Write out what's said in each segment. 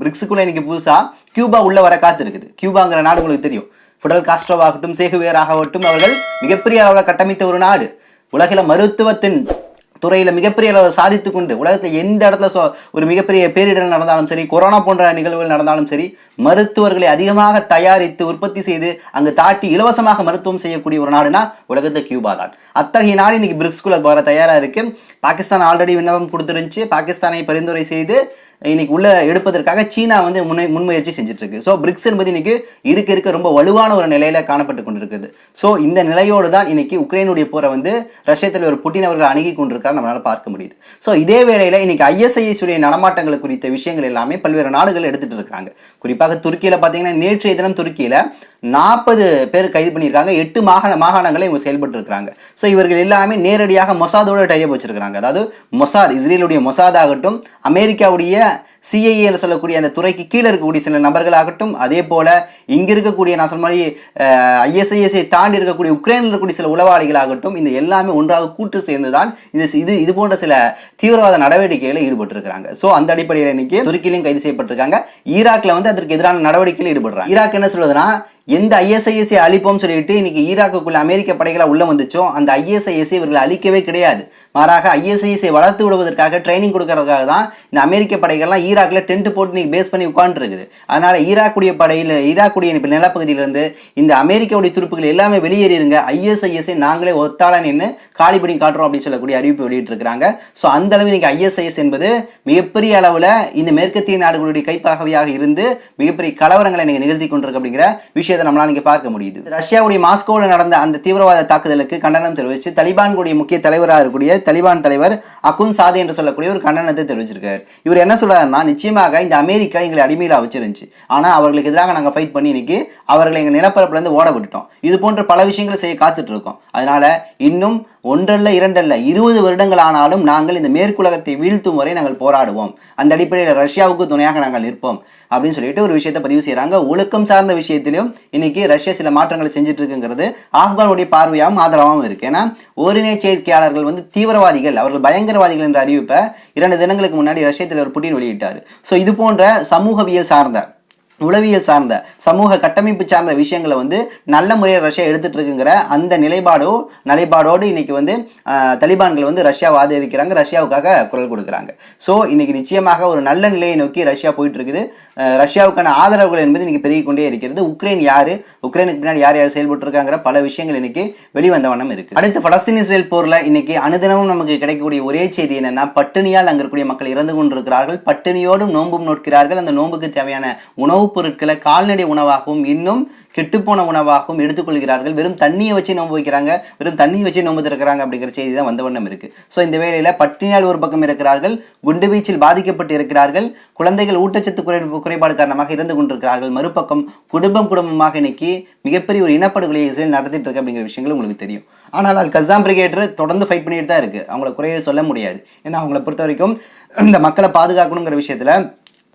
பிரிக்ஸுக்குள்ளே இன்றைக்கி இன்னைக்கு கியூபா உள்ள வர காத்திருக்குது. கியூபாங்கிற நாடு உங்களுக்கு தெரியும். ஃபுடல் காஸ்ட்ரோவாகட்டும் சேகுவேராகட்டும் அவர்கள் மிகப்பெரிய அளவில் கட்டமைத்த ஒரு நாடு. உலகில் மருத்துவத்தின் துறையில் மிகப்பெரிய அளவில் சாதித்து கொண்டு உலகத்தில் எந்த இடத்துல சொ- ஒரு மிகப்பெரிய பேரிடர் நடந்தாலும் சரி கொரோனா போன்ற நிகழ்வுகள் நடந்தாலும் சரி மருத்துவர்களை அதிகமாக தயாரித்து உற்பத்தி செய்து அங்கு தாட்டி இலவசமாக மருத்துவம் செய்யக்கூடிய ஒரு நாடுனா உலகத்தில் கியூபா தான். அத்தகைய நாடு இன்னைக்கு பிரிக்ஸ்குள்ள வர தயாராக இருக்கு. பாகிஸ்தான் ஆல்ரெடி விண்ணப்பம் கொடுத்துருந்துச்சு. பாகிஸ்தானை பரிந்துரை செய்து இன்னைக்கு உள்ள எடுப்பதற்காக சீனா வந்து முன்னை முன்முயற்சி செஞ்சுட்டு இருக்கு ஸோ பிரிக்ஸ் என்பது இன்னைக்கு இருக்க இருக்க ரொம்ப வலுவான ஒரு நிலையில காணப்பட்டு கொண்டிருக்குது. ஸோ இந்த நிலையோடு தான் இன்னைக்கு உக்ரைனுடைய போரை வந்து ரஷ்ய தலைவர் புட்டின் அவர்கள் அணுகி கொண்டிருக்கார் நம்மளால பார்க்க முடியுது. ஸோ இதே வேளையில் இன்னைக்கு ஐஎஸ்ஐஎஸ் உடைய நடமாட்டங்கள் குறித்த விஷயங்கள் எல்லாமே பல்வேறு நாடுகள் எடுத்துட்டு இருக்காங்க குறிப்பாக துருக்கியில் பார்த்தீங்கன்னா நேற்றைய தினம் துருக்கியில் நாற்பது பேர் கைது பண்ணியிருக்காங்க. எட்டு மாகாண மாகாணங்களை இவங்க செயல்பட்டுருக்கிறாங்க. ஸோ இவர்கள் எல்லாமே நேரடியாக மொசாதோட டைப் வச்சுருக்காங்க அதாவது மொசாத் இஸ்ரேலுடைய மொசாத் ஆகட்டும் அமெரிக்காவுடைய சிஐஏ சொல்லக்கூடிய அந்த துறைக்கு கீழே இருக்கக்கூடிய சில நபர்களாகட்டும் அதே போல் இங்கே இருக்கக்கூடிய நான் சொன்ன மாதிரி ஐஎஸ்ஐஎஸ்ஐ தாண்டி இருக்கக்கூடிய உக்ரைனில் இருக்கக்கூடிய சில உளவாளிகளாகட்டும் இந்த எல்லாமே ஒன்றாக கூட்டு சேர்ந்து தான் இது இது இது போன்ற சில தீவிரவாத நடவடிக்கைகளில் ஈடுபட்டிருக்கிறாங்க. ஸோ அந்த அடிப்படையில் இன்னைக்கு துருக்கிலையும் கைது செய்யப்பட்டிருக்காங்க. ஈராக்கில் வந்து அதற்கு எதிரான நடவடிக்கையில் ஈடுபடுறாங்க. ஈராக் என்ன சொல்லுதுன்னா எந்த ஐஎஸ்ஐஎஸ்ஐ அழிப்போம்னு சொல்லிட்டு இன்னைக்கு ஈராக்குக்குள்ள அமெரிக்க படைகளை உள்ள வந்துச்சோ அந்த ஐஎஸ்ஐஎஸ்ஐ இவர்கள் அழிக்கவே கிடையாது. மாறாக ஐஎஸ்ஐஎஸ்ஐ வளர்த்து விடுவதற்காக ட்ரைனிங் கொடுக்கறதுக்காக தான் இந்த அமெரிக்க படைகள்லாம் ஈராக்ல டென்ட் போட்டு இன்னைக்கு பேஸ் பண்ணி உட்காந்துருக்குது அதனால ஈராக்குடைய படையில் ஈராக்குடைய நிலப்பகுதியிலிருந்து இந்த அமெரிக்காவுடைய துருப்புகள் எல்லாமே வெளியேறிருங்க. ஐஎஸ்ஐஎஸ்ஐ நாங்களே ஒத்தாள நின்று காலி பண்ணி காட்டுறோம் அப்படின்னு சொல்லக்கூடிய அறிவிப்பு வெளியிட்டிருக்கிறாங்க. ஸோ அந்த அளவு இன்னைக்கு ஐஎஸ்ஐஎஸ் என்பது மிகப்பெரிய அளவில் இந்த மேற்கத்திய நாடுகளுடைய கைப்பாகவையாக இருந்து மிகப்பெரிய கலவரங்களை நீங்கள் நிகழ்த்தி கொண்டிருக்கு அப்படிங்கிற விஷயத்தை நம்மளால இங்கே பார்க்க முடியுது. ரஷ்யாவுடைய மாஸ்கோவில் நடந்த அந்த தீவிரவாத தாக்குதலுக்கு கண்டனம் தெரிவித்து தலிபான்களுடைய முக்கிய தலைவராக இருக்கக்கூடிய தலிபான் தலைவர் அகுன் சாதி என்று சொல்லக்கூடிய ஒரு கண்டனத்தை தெரிவிச்சிருக்காரு. இவர் என்ன சொல்கிறாருன்னா நிச்சயமாக இந்த அமெரிக்கா எங்களை அடிமையில வச்சிருந்துச்சு ஆனால் அவர்களுக்கு எதிராக நாங்கள் ஃபைட் பண்ணி இன்னைக்கு அவர்களை எங்கள் நிலப்பரப்புல இருந்து ஓட விட்டுட்டோம். இது போன்ற பல விஷயங்களை செய்ய காத்துட்டு இருக்கோம். அதனால இன்னும் ஒன்றல்ல இரண்டல்ல இருபது வருடங்கள் ஆனாலும் நாங்கள் இந்த மேற்குலகத்தை வீழ்த்தும் வரை நாங்கள் போராடுவோம். அந்த அடிப்படையில் ரஷ்யாவுக்கு துணையாக நாங்கள் நிற்போம். அப்படின்னு சொல்லிட்டு ஒரு விஷயத்தை பதிவு செய்கிறாங்க ஒழுக்கம் சார்ந்த விஷயத்திலும் இன்னைக்கு ரஷ்யா சில மாற்றங்களை செஞ்சுட்டு இருக்குங்கிறது ஆப்கானுடைய பார்வையாகவும் ஆதரவாகவும் இருக்கு. ஏன்னா ஓரினை சேர்க்கையாளர்கள் வந்து தீவிரவாதிகள் அவர்கள் பயங்கரவாதிகள் என்ற அறிவிப்பை இரண்டு தினங்களுக்கு முன்னாடி ரஷ்ய தலைவர் புட்டின் வெளியிட்டார். ஸோ இது போன்ற சமூகவியல் சார்ந்த உளவியல் சார்ந்த சமூக கட்டமைப்பு சார்ந்த விஷயங்களை வந்து நல்ல முறையில் ரஷ்யா எடுத்துட்டு இருக்குங்கிற அந்த நிலைப்பாடோ நிலைப்பாடோடு இன்றைக்கி வந்து தலிபான்கள் வந்து ரஷ்யா ஆதரிக்கிறாங்க ரஷ்யாவுக்காக குரல் கொடுக்குறாங்க. ஸோ இன்றைக்கி நிச்சயமாக ஒரு நல்ல நிலையை நோக்கி ரஷ்யா போயிட்டு இருக்குது ரஷ்யாவுக்கான ஆதரவுகள் என்பது இன்றைக்கி பெருகிக்கொண்டே இருக்கிறது. உக்ரைன் யார்? உக்ரைனுக்கு பின்னாடி யார் யார் செயல்பட்டுருக்காங்கிற பல விஷயங்கள் இன்றைக்கி வெளிவந்த வண்ணம் இருக்குது அடுத்து பலஸ்தீன் இஸ்ரேல் போரில் இன்றைக்கி அனுதினமும் நமக்கு கிடைக்கக்கூடிய ஒரே செய்தி என்னென்னா பட்டினியால் அங்கே இருக்கக்கூடிய மக்கள் இறந்து கொண்டிருக்கிறார்கள். பட்டினியோடும் நோன்பும் நோட்கிறார்கள். அந்த நோன்புக்கு தேவையான உணவு உணவுப் பொருட்களை கால்நடை உணவாகவும் இன்னும் கெட்டுப்போன உணவாகவும் எடுத்துக்கொள்கிறார்கள். வெறும் தண்ணியை வச்சு நோம்பு வைக்கிறாங்க வெறும் தண்ணியை வச்சு நோம்பு திறக்கிறாங்க அப்படிங்கிற செய்தி தான் வந்த வண்ணம் இருக்கு. ஸோ இந்த வேளையில பட்டினியால் ஒரு பக்கம் இருக்கிறார்கள் குண்டு வீச்சில் பாதிக்கப்பட்டு இருக்கிறார்கள் குழந்தைகள் ஊட்டச்சத்து குறை குறைபாடு காரணமாக இறந்து கொண்டிருக்கிறார்கள். மறுபக்கம் குடும்பம் குடும்பமாக இன்னைக்கு மிகப்பெரிய ஒரு இனப்படுகொலை இஸ்ரேல் நடத்திட்டு இருக்கு அப்படிங்கிற விஷயங்கள் உங்களுக்கு தெரியும். ஆனால் அல் கசாம் பிரிகேடர் தொடர்ந்து ஃபைட் பண்ணிட்டு தான் இருக்கு. அவங்கள குறைய சொல்ல முடியாது. ஏன்னா அவங்கள பொறுத்த வரைக்கும் இந்த மக்களை பாதுகாக்கணுங்கிற விஷயத்துல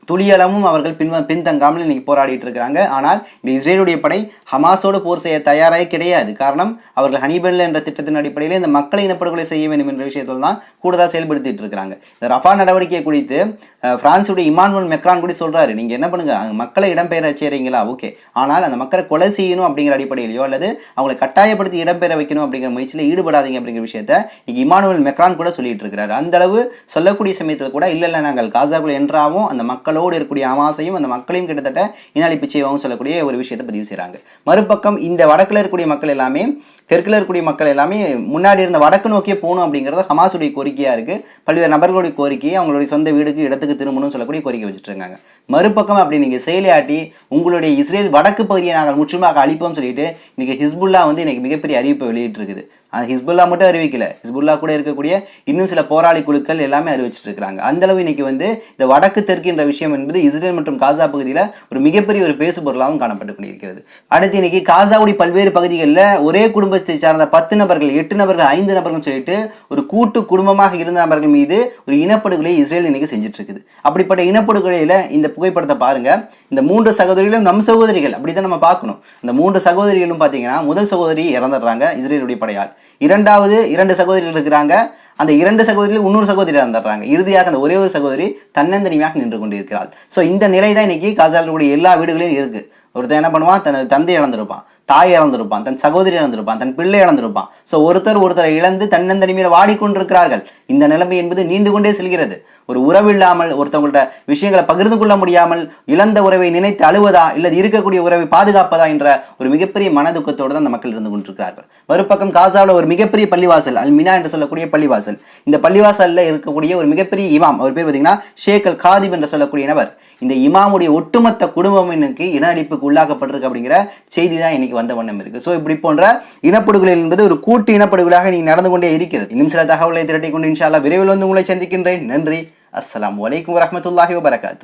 துளியளவும் அவர்கள் பின் பின்தங்காமல் இன்னைக்கு போராடிட்டு இருக்கிறாங்க. ஆனால் இந்த இஸ்ரேலுடைய படை ஹமாஸோடு போர் செய்ய தயாராக கிடையாது. காரணம் அவர்கள் ஹனிபெல் என்ற திட்டத்தின் அடிப்படையில் இந்த மக்களை இனப்படுகொலை செய்ய வேண்டும் என்ற விஷயத்தில் தான் கூடுதலாக செயல்படுத்திட்டு இருக்கிறாங்க. இந்த ரஃபா நடவடிக்கையை குறித்து அஹ், பிரான்சுடைய இமானுவல் மெக்ரான் கூட சொல்கிறாரு நீங்கள் என்ன பண்ணுங்க? மக்களை இடம்பெயர செய்கிறீங்களா ஓகே. ஆனால் அந்த மக்களை கொலை செய்யணும் அப்படிங்கிற அடிப்படையிலையோ அல்லது அவங்களை கட்டாயப்படுத்தி இடம்பெயர வைக்கணும் அப்படிங்கிற முயற்சியில் ஈடுபடாதீங்க அப்படிங்கிற விஷயத்த இங்கே இமானுவல் மெக்ரான் கூட சொல்லிட்டு இருக்கிறாரு. அந்த அளவு சொல்லக்கூடிய சமயத்தில் கூட இல்லை இல்லை நாங்கள் காசாக்குள்ள என்றாவும் அந்த மக்கள் மக்களோடு இருக்கக்கூடிய அமாசையும் அந்த மக்களையும் கிட்டத்தட்ட இனாலி பிச்சையாகவும் சொல்லக்கூடிய ஒரு விஷயத்தை பதிவு செய்கிறாங்க மறுபக்கம் இந்த வடக்கில் இருக்கக்கூடிய மக்கள் எல்லாமே தெற்கில் இருக்கக்கூடிய மக்கள் எல்லாமே முன்னாடி இருந்த வடக்கு நோக்கியே போகணும் அப்படிங்கிறது ஹமாஸுடைய கோரிக்கையாக இருக்குது பல்வேறு நபர்களுடைய கோரிக்கையை அவங்களுடைய சொந்த வீடுக்கு இடத்துக்கு திரும்பணும்னு சொல்லக்கூடிய கோரிக்கை வச்சுட்டு இருக்காங்க மறுபக்கம் அப்படி நீங்கள் செயலாட்டி உங்களுடைய இஸ்ரேல் வடக்கு பகுதியை நாங்கள் முற்றிலுமாக அழிப்போம் சொல்லிட்டு இன்றைக்கி ஹிஸ்புல்லா வந்து இன்றைக்கி மிகப்பெரிய அறிவிப்பை வெளியிட்டிருக்குது. அந்த ஹிஸ்புல்லா மட்டும் அறிவிக்கல. ஹிஸ்புல்லா கூட இருக்கக்கூடிய இன்னும் சில போராளி குழுக்கள் எல்லாமே அறிவிச்சிட்டு இருக்கிறாங்க அந்தளவு இன்றைக்கி வந்து இந்த வடக்கு தெற்கு என்ற விஷயம் என்பது இஸ்ரேல் மற்றும் காசா பகுதியில் ஒரு மிகப்பெரிய ஒரு பேசு பொருளாகவும் காணப்பட்டு கொண்டிருக்கிறது அடுத்து இன்னைக்கு காசாவுடைய பல்வேறு பகுதிகளில் ஒரே குடும்பத்தை சார்ந்த பத்து நபர்கள் எட்டு நபர்கள் ஐந்து நபர்கள் சொல்லிட்டு ஒரு கூட்டு குடும்பமாக இருந்த நபர்கள் மீது ஒரு இனப்படுகொலை இஸ்ரேல் இன்னைக்கு செஞ்சுட்டு இருக்குது அப்படிப்பட்ட இனப்படுகொலையில் இந்த புகைப்படத்தை பாருங்க. இந்த மூன்று சகோதரிகளும் நம் சகோதரிகள். அப்படிதான் நம்ம பார்க்கணும். இந்த மூன்று சகோதரிகளும் பார்த்தீங்கன்னா முதல் சகோதரி இறந்துடுறாங்க இஸ்ரேலுடைய படையால். இரண்டாவது இரண்டு சகோதரிகள் இருக்கிறாங்க. அந்த இரண்டு சகோதரியில் இன்னொரு சகோதரி வந்துடுறாங்க இறுதியாக அந்த ஒரே ஒரு சகோதரி தன்னந்தனிமையாக நின்று கொண்டிருக்கிறாள். ஸோ இந்த நிலை தான் இன்னைக்கு காசாலுடைய எல்லா வீடுகளிலும் இருக்கு. ஒருத்தன் என்ன பண்ணுவான்? தனது தந்தை இழந்திருப்பான். தாய் இறந்திருப்பான் தன் சகோதரி இறந்திருப்பான் தன் பிள்ளை இழந்திருப்பான் ஸோ ஒருத்தர் ஒருத்தரை இழந்து தன்னந்தனிமையில் வாடிக்கொண்டிருக்கிறார்கள். இந்த நிலைமை என்பது நீண்டு கொண்டே செல்கிறது. ஒரு உறவு இல்லாமல் ஒருத்தவங்கள்ட்ட விஷயங்களை பகிர்ந்து கொள்ள முடியாமல் இழந்த உறவை நினைத்து அழுவதா இல்லது இருக்கக்கூடிய உறவை பாதுகாப்பதா என்ற ஒரு மிகப்பெரிய மனதுக்கத்தோடு தான் அந்த மக்கள் இருந்து கொண்டிருக்கிறார்கள். மறுபக்கம் காசாவில் ஒரு மிகப்பெரிய பள்ளிவாசல் அல் மினா என்று சொல்லக்கூடிய பள்ளிவாசல். இந்த பள்ளிவாசல்ல இருக்கக்கூடிய ஒரு மிகப்பெரிய இமாம் அவர் பேர் பார்த்தீங்கன்னா ஷேக் அல் காதிப் என்று சொல்லக்கூடிய நபர். இந்த இமாமுடைய ஒட்டுமொத்த குடும்பம் இன்னைக்கு இன அழிப்புக்கு உள்ளாக்கப்பட்டிருக்கு அப்படிங்கிற செய்தி தான் இன்னைக்கு வந்த வண்ணம் இருக்கு. ஸோ இப்படி போன்ற இனப்படுகொலை என்பது ஒரு கூட்டு இனப்படுகொலையாக நீ நடந்து கொண்டே இருக்கிறது. இன்னும் சில தகவலை திரட்டி கொண்டு இன்ஷால்லா விரைவில் வந்து உங்களை சந்திக்கின்றேன். நன்றி. அஸ்லாம் வலைக்கம் வரமத்துல்லாஹி வபரகாத்து.